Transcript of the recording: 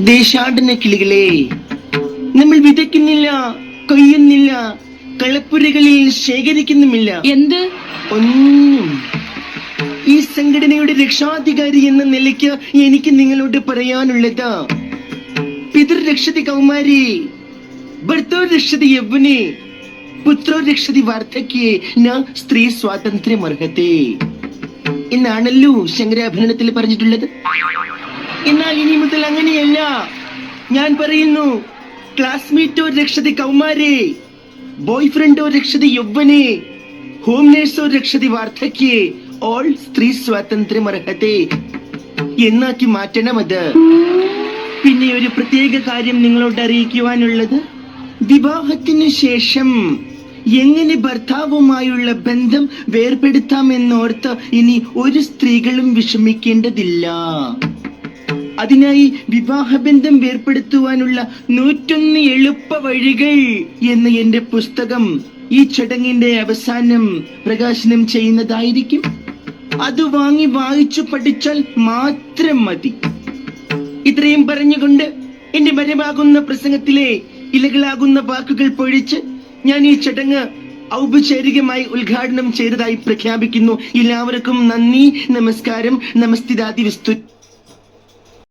ദേശാടന കിളികളെ നമ്മൾ വിതയ്ക്കുന്നില്ല കൊയ്യുന്നില്ല കളപ്പുരകളിൽ ശേഖരിക്കുന്നുമില്ല. എന്ത്? ഒന്നും. ഈ സംഘടനയുടെ രക്ഷാധികാരി എന്ന നിലയ്ക്ക് എനിക്ക് നിങ്ങളോട് പറയാനുള്ളത് പിതൃരക്ഷതി കൗമാരി ഭർത്തോ രക്ഷതി യൗവനെ പുത്രോ രക്ഷതി വാർദ്ധക്യേ ന സ്ത്രീ സ്വാതന്ത്ര്യം അർഹത്തെ എന്നാണല്ലോ ശങ്കരാഭരണത്തിൽ പറഞ്ഞിട്ടുള്ളത്? എന്നാൽ ഇനി മുതൽ അങ്ങനെയല്ല. ഞാൻ പറയുന്നു ക്ലാസ്മേറ്റോ രക്ഷതി കൗമാരെ ബോയ് ഫ്രണ്ടോ രക്ഷതി യൗവനെ ഹോം നേഴ്സോ രക്ഷതി വാർദ്ധക്യേ ഓൾ സ്ത്രീ സ്വാതന്ത്ര്യം അർഹത്തെ എന്നാക്കി മാറ്റണം അത്. പിന്നെ ഒരു പ്രത്യേക കാര്യം നിങ്ങളോട് അറിയിക്കുവാനുള്ളത്. വിവാഹത്തിനു ശേഷം എങ്ങനെ ഭർത്താവുമായുള്ള ബന്ധം വേർപെടുത്താമെന്നോർത്ത് ഇനി ഒരു സ്ത്രീകളും വിഷമിക്കേണ്ടതില്ല. അതിനായി വിവാഹബന്ധം വേർപ്പെടുത്തുവാനുള്ള നൂറ്റൊന്ന് എളുപ്പ വഴികൾ എന്ന എന്റെ പുസ്തകം ഈ ചടങ്ങിന്റെ അവസാനം പ്രകാശനം ചെയ്യുന്നതായിരിക്കും. അത് വാങ്ങി വായിച്ചു പഠിച്ചാൽ മാത്രം മതി. ഇത്രയും പറഞ്ഞുകൊണ്ട് എന്റെ മരമാകുന്ന പ്രസംഗത്തിലെ ഇലകളാകുന്ന വാക്കുകൾ പൊഴിച്ച് ഞാൻ ഈ ചടങ്ങ് ഔപചാരികമായി ഉദ്ഘാടനം ചെയ്തതായി പ്രഖ്യാപിക്കുന്നു. എല്ലാവർക്കും നന്ദി നമസ്കാരം നമസ്തിദാതി വിസ്തു